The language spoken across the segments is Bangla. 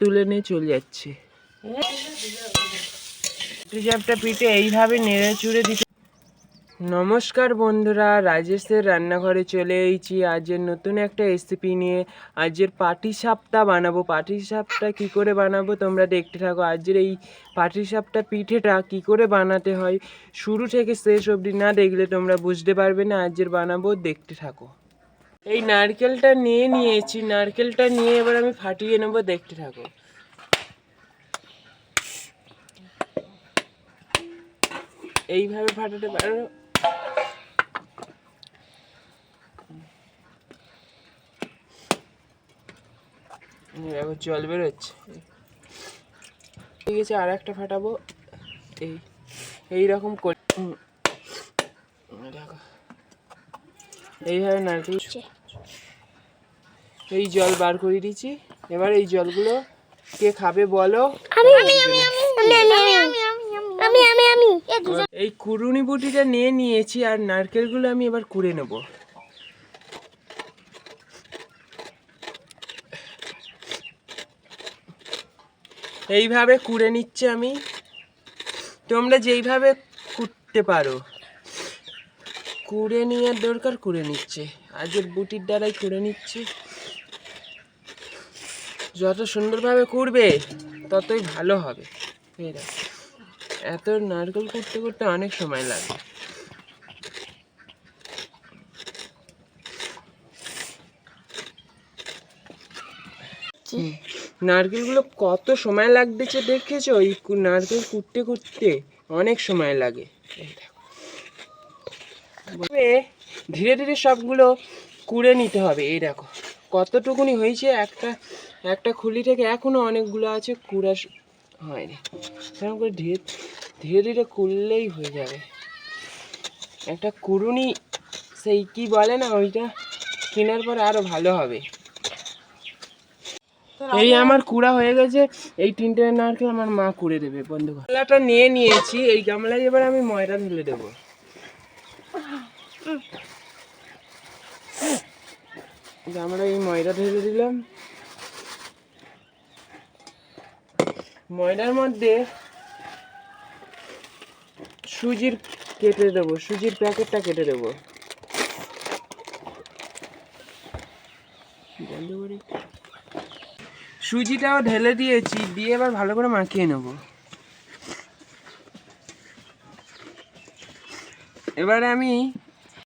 তুলে নিয়ে চলে যাচ্ছে। রিজার্ভটা পিঠে এইভাবে নেড়ে চুড়ে দিতে নমস্কার বন্ধুরা রাজেশের রান্নাঘরে চলে এসেছি। আজের নতুন একটা রেসিপি নিয়ে আজের পাটি সাপটা বানাবো। পাটি সাপটা কী করে বানাবো তোমরা দেখতে থাকো। আজের এই পাটি সাপটা পিঠেটা কী করে বানাতে হয় শুরু থেকে শেষ অবধি না দেখলে তোমরা বুঝতে পারবে না। আজের বানাবো দেখতে থাকো। এই নারকেলটা নিয়ে নিয়েছি, নারকেলটা নিয়ে এবার আমি ফাটিয়ে নেব, দেখতে থাকো। এইভাবে ফাটাতে পারো। জল বেরোচ্ছে। ঠিক আছে আর একটা ফাটাবো। এই, এইরকম করে। দেখো। এইভাবে নারকেল এই জল বার করে দিয়েছি এবার এই জলগুলো কে খাবে বলো? এই কুরুনি বুটিটা নিয়ে নিয়েছি আর নারকেলগুলো আমি এবার কুড়ে নেব। এইভাবে কুড়ে নিচ্ছে আমি। তোমরা যেইভাবে কুটতে পারো। কুড়ে নেওয়ার দরকার কুড়ে নিচ্ছে। আজের বুটির দ্বারাই কুড়ে নিচ্ছে। যত সুন্দরভাবে কুড়বে ততই ভালো হবে। এত নারকেল করতে করতে অনেক সময় লাগে। নারকেলগুলো কত সময় লাগতেছে দেখেছ? এই নারকেল কুটতে কুটতে অনেক সময় লাগে। তবে ধীরে ধীরে সবগুলো কুড়ে নিতে হবে এই দেখো। কতটুকুনি হয়েছে? একটা একটা খুলি থেকে এখনও অনেকগুলো আছে কুড়া হয়নি। সেরকম করে ধীরে ধীরে ধীরে কুড়লেই হয়ে যাবে। একটা কুড়ুনি সেই কি বলে না ওইটা? কেনার পর আরও ভালো হবে। এই আমার কুড়া হয়ে গেছে এই তিনটে নারকেল আমার মা কুড়ে দেবে বন্ধু গামলাটা নিয়ে নিয়েছি এই গামলায় এবার আমি ময়দা ঢেলে দেবো। আমরা এই ময়দা ঢেলে দিলাম। ময়দার মধ্যে সুজির কেটে দেবো, সুজির প্যাকেটটা কেটে দেবো। সুজিটাও ঢেলে দিয়েছি, দিয়ে এবার ভালো করে মাখিয়ে নেব। এবারে আমি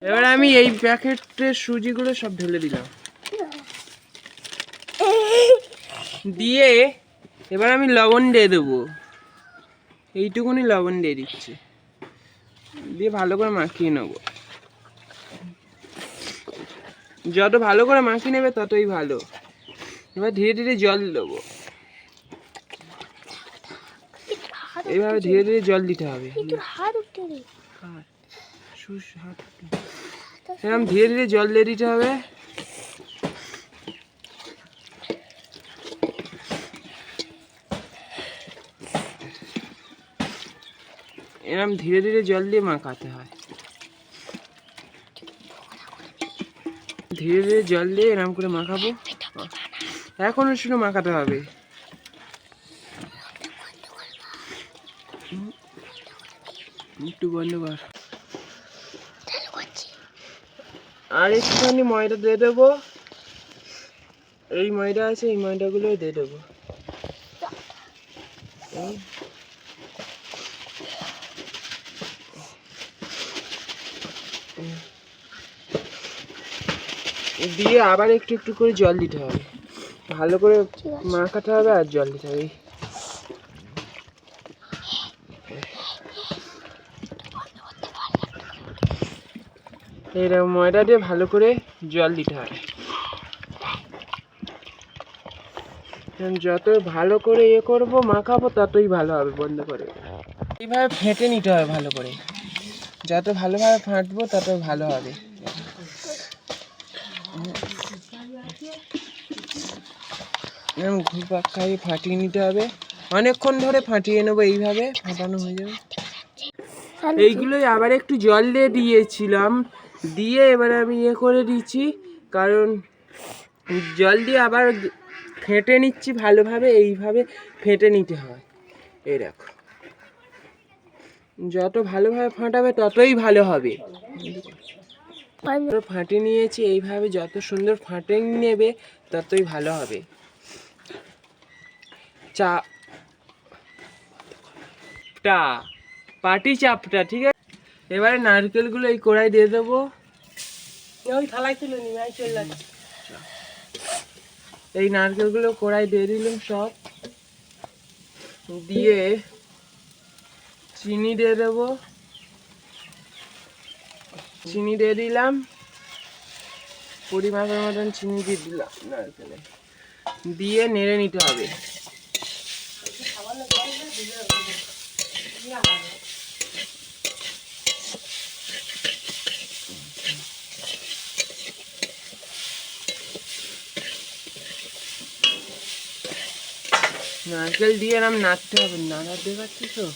এবারে আমি এই প্যাকেটের সুজিগুলো সব ঢেলে দিলাম। দিয়ে এবার আমি লবণ দিয়ে দেবো। এইটুকুনি লবণ দিয়ে দিচ্ছি। দিয়ে ভালো করে মাখিয়ে নেব। যত ভালো করে মাখিয়ে নেবে ততই ভালো। এবার ধীরে ধীরে জল দেবো। এইভাবে ধীরে ধীরে জল দিতে হবে। এরকম ধীরে ধীরে জল দিয়ে দিতে হবে। এরকম ধীরে ধীরে জল দিয়ে মাখাতে হয়। ধীরে ধীরে জল দিয়ে এরম করে মাখাবো। এখনও শুধু মাখাতে হবে। একটু বন্ধ কর। আর একটুখানি ময়দা দিয়ে দেবো। এই ময়দা আছে, এই ময়দাগুলো দিয়ে দেবো। দিয়ে আবার একটু একটু করে জল দিতে হবে। ভালো করে মাখাতে হবে আর জল দিতে হবে। এই। এইরকম ময়দা দিয়ে ভালো করে জল দিতে হবে। যত ভালো করে ইয়ে করব মাখাবো ততই ভালো হবে বন্ধ করে। এইভাবে ফেটে নিতে হবে ভালো করে। যত ভালোভাবে ফাটবো তত ভালো হবে। এরকম ঘুরপাক খাইয়ে ফাটিয়ে নিতে হবে। অনেকক্ষণ ধরে ফাটিয়ে নেব, এইভাবে ফাটানো হয়ে যাবে। এইগুলোই আবার একটু জল দিয়ে দিয়েছিলাম। দিয়ে এবারে আমি ইয়ে করে দিচ্ছি, কারণ জল দিয়ে আবার ফেটে নিচ্ছি ভালোভাবে, এইভাবে ফেটে নিতে হয়। এই দেখো। যত ভালোভাবে ফাটাবে ততই ভালো হবে। ফাটে নিয়েছি, এইভাবে যত সুন্দর ফাটে নেবে ততই ভালো হবে। চা। টা পাটি চাপটা, ঠিক আছে? এবারে নারকেলগুলো এই কড়াই দিয়ে দেবো। থালায় এই নারকেলগুলো কড়াই দিয়ে দিলাম সব। দিয়ে চিনি দিয়ে দেবো। চিনি দিয়ে দিলাম। পরিমাপের মতন চিনি দিয়ে দিলাম নারকেলে। দিয়ে নেড়ে নিতে হবে। নারকেল দিয়ে এরম নাড়তে হবে, নাড়াতে পারছি তো?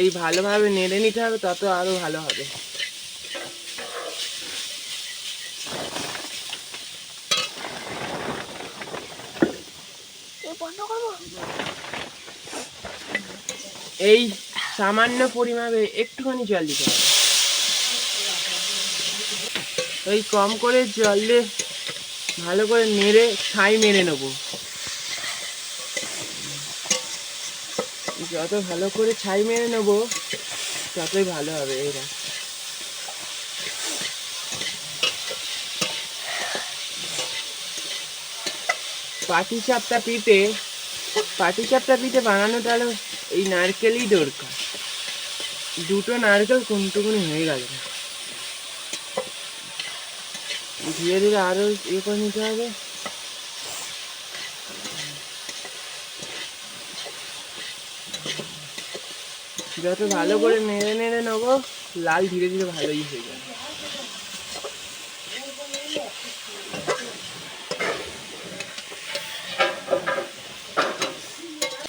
এই ভালোভাবে নেড়ে নিতে হবে, তত আরও ভালো হবে বন্ধ করব এই সামান্য পরিমাণে একটুখানি জল দিতে হবে। এই কম করে জল দিয়ে ভালো করে নেড়ে, ছাই মেরে নেব। যত ভালো করে ছাই মেরে নেব, ততই ভালো হবে এরা পাটি চাপটা পিঠে পাটি চাপটা পিঠে বানানোটা হলো এই নারকেলই দরকার। দুটো নারকেল কোনটুকুনি হয়ে গেল। ধীরে ধীরে আরও ইয়ে করে নিতে হবে। যত ভালো করে নেড়ে নেড়ে নেব, লাল ধীরে ধীরে ভালোই হয়ে যাবে।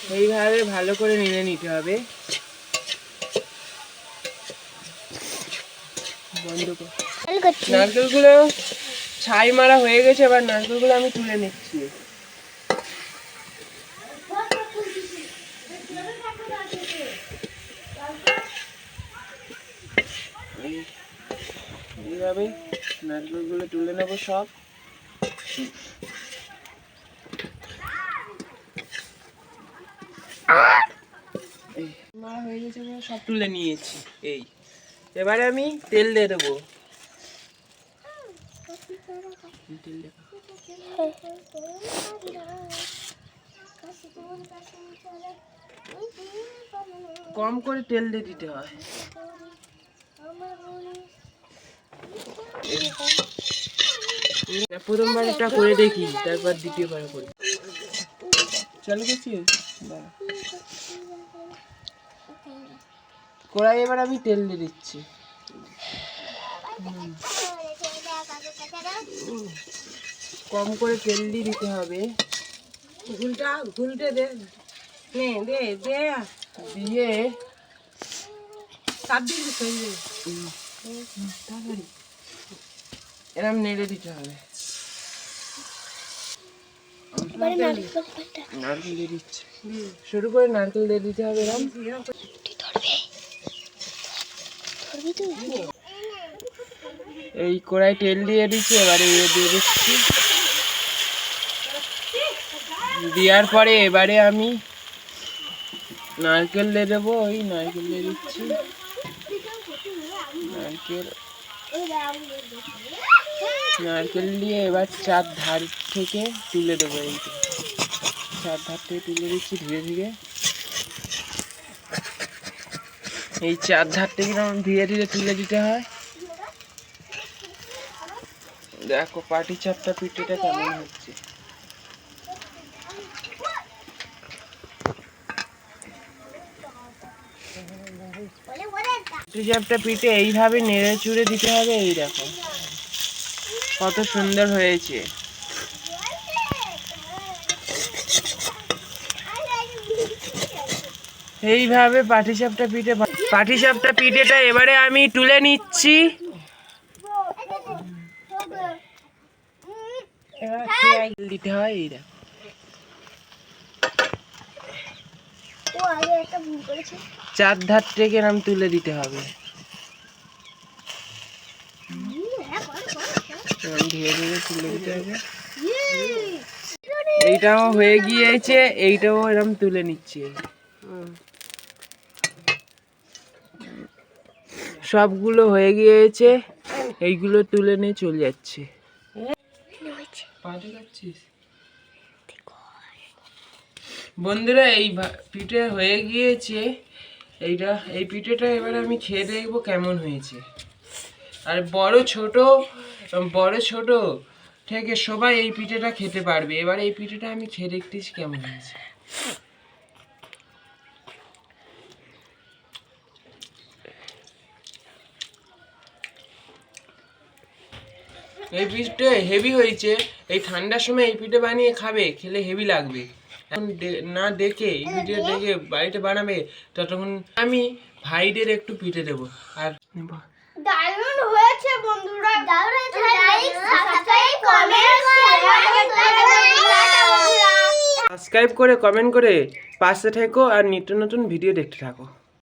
এইভাবে ভালো করে নেড়ে নিতে হবে। বন্ধ কর। নারকেলগুলো ছাই মারা হয়ে গেছে এবার নারকেলগুলো আমি তুলে নিচ্ছি। এই- এইভাবে নারকেলগুলো তুলে নেব সব। হয়ে গেছে সব তুলে নিয়েছি, এই। এবারে আমি তেল দিয়ে দেবো। কম করে তেল দিয়ে দিতে হয়। প্রথমবার একটা করে দেখি তারপর দ্বিতীয়বার করি। চলে গেছি কড়াই এবার আমি তেল দিয়ে দিচ্ছি। কম করে তেল দিয়ে দিতে হবে। ঘুলটা ঘুলটে দে। দে দে দে। দিয়ে। এরম নেড়ে দিতে হবে। নারকেল নারকেল দিয়ে দিচ্ছে। শুরু করে নারকেল দিয়ে দিতে হবে এরম। এই কড়াই তেল দিয়ে দিচ্ছি, এবারে এ দিয়ে দিচ্ছি। দেওয়ার পরে এবারে আমি নারকেল দিয়ে দেবো ওই নারকেল দিয়ে দিচ্ছি। নারকেল। নারকেল দিয়ে এবার চার ধার থেকে তুলে দেবো এই চার ধার থেকে তুলে দিচ্ছি ধীরে ধীরে। এই চার থেকে এরকম ধীরে ধীরে তুলে দিতে হয়। দেখো পাটি চাপটা পিঠেটা কেমন হচ্ছে। চাপটা পিঠে এইভাবে নেড়ে চুড়ে দিতে হবে এই দেখো কত সুন্দর হয়েছে। এইভাবে পাটিসাপটা পিঠে পাঠি সাপটা পিঠেটা এবারে আমি তুলে নিচ্ছি। দিতে হয় এইটা চার ধার থেকে নাম তুলে দিতে হবে। তুলে দিতে হবে এইটাও হয়ে গিয়েছে, এইটাও এরকম তুলে নিচ্ছি। সবগুলো হয়ে গিয়েছে। এইগুলো তুলে নিয়ে চলে যাচ্ছে। বন্ধুরা এই পিঠে হয়ে গিয়েছে। এইটা এই পিঠেটা এবার আমি খেয়ে দেখব কেমন হয়েছে। আর বড় ছোট বড় ছোট থেকে সবাই এই পিঠেটা খেতে পারবে। এবার এই পিঠেটা আমি খেয়ে দেখতেছি কেমন হয়েছে। এই পিঠে হেভি হয়েছে। এই ঠান্ডার সময় এই পিঠে বানিয়ে খাবে খেলে হেভি লাগবে। এখন না দেখে এই ভিডিও দেখে বাড়িতে বানাবে ততক্ষণ আমি ভাইদের একটু পিঠে দেবো। আর দারুণ হয়েছে বন্ধুরা। দারুণ হয়েছে লাইক সাবস্ক্রাইব কমেন্ট সাবস্ক্রাইব করে কমেন্ট করে পাশে থেকো আর নিত্য নতুন ভিডিও দেখতে থাকো।